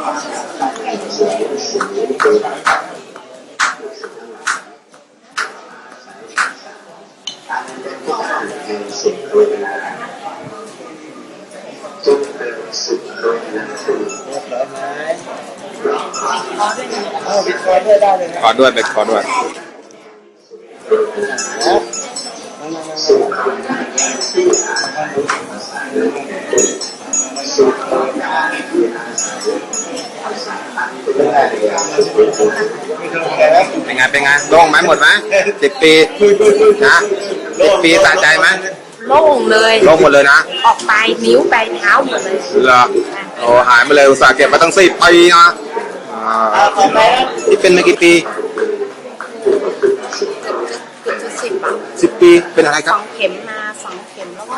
เรียบร้อยไหมเอาบิตคอยน์ด้วยได้เลยนะขอด้วยไปขอด้วยมามามามาเป็นไงครับ เป็นไงเป็นไงโล่งไหมหมดไหมสิบปีนะสิบปีสะใจไหมโล่งเลยโล่งหมดเลยนะ ออกปลายนิ้วปลายเท้าหมดเลยเหรอโอ้หายไปเลยอุตส่าห์เก็บมาตั้งสิบปีนะอ่าอ่าต่อไปครับนี่เป็นมากี่ปีเกือบจะสิบอะสิบปีเป็นอะไรคสรับองเข็มมาสองเข็มแล้วก็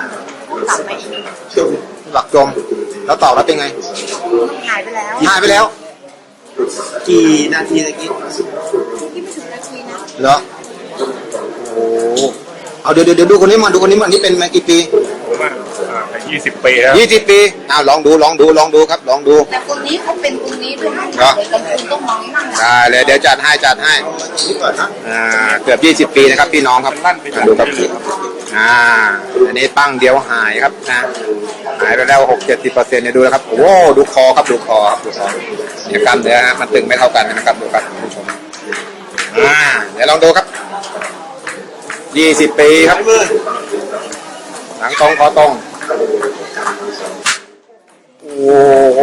กลับมาอีกหลักจมแล้วตอบแล้วเป็นไง หายไปแล้วหายไปแล้ว กี่นาทีตะกี้ที่ไม่ถึงนาทีนะเหรอโอ้เอาเดี๋ยวเดี๋ยวเดี๋ยวดูคนนี้มาดูคนนี้มานี่เป็นมากี่ปีผม ว่ายี่สิบปีแล้วยี่สิบปีอ้าวลองดูลองดูลองดูครับลองดูแต่คนนี้เขาเป็นคนนี้ด้วยเหรอเลยกลางคืนต้องมองนั่งได้เลยเดี๋ยวจัดให้จัดให้นี่ก่อนนะอ่าเกือบยี่สิบปีนะครับพี่น้องครับมาดูครับอ่าอันนี้ปั้งเดียวหายครับนะหายไปแล้วหกเจ็ดสิบเปอร์เซ็นต์เนี่ยดูนะครับโอ้โหดูคอครับดูคอครับดูคอเนี่ยกล้ามเนื้อฮะมันตึงไม่เท่ากันนะครับดูครับคุณผู้ชมอ่าเดี๋ยวลองดูครับยี่สิบปีครับมือ หลังตรงคอตรง โอ้โห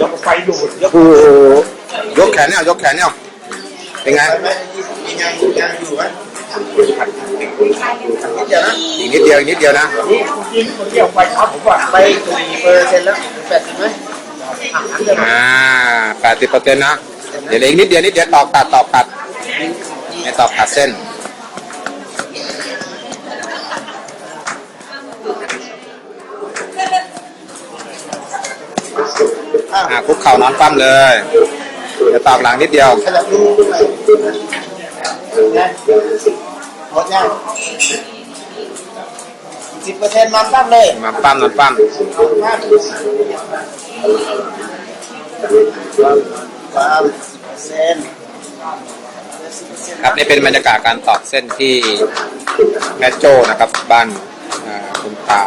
ยกไฟดูดยกโอ้โหยกแขนเนี่ยยกแขนเนี่ยเป็นไงไปไหมยังยังอยู่ไหมเดี๋ยวนะอีกนิดเดียวอีกนิดเดียวนะ นี่กินคนเดียวไฟเท้าผมว่าไปกี่เปอร์เซ็นต์แล้วแปดสิบไหมอะหันเดี๋ยวมาอ่าแปดสิบเปอร์เซ็นต์นะ เดี๋ยวเหลืออีกนิดเดียวนิดเดียวตอกตัดตอกตัดไม่ตอกตัดเส้น อะอ่าคุกเข่านอนปั้มเลยเดี๋ยวตอกหลังนิดเดียวขยับดูนะหมดยังสิบเปอร์เซ็นต์นอนตั้มเลยมาปั้มนอนปั้มมากความสิบเปอร์เซ็นต์ครับนี่เป็นบรรยากาศการตอกเส้นที่แม่โจ้นะครับบ้านอ่าคุณตา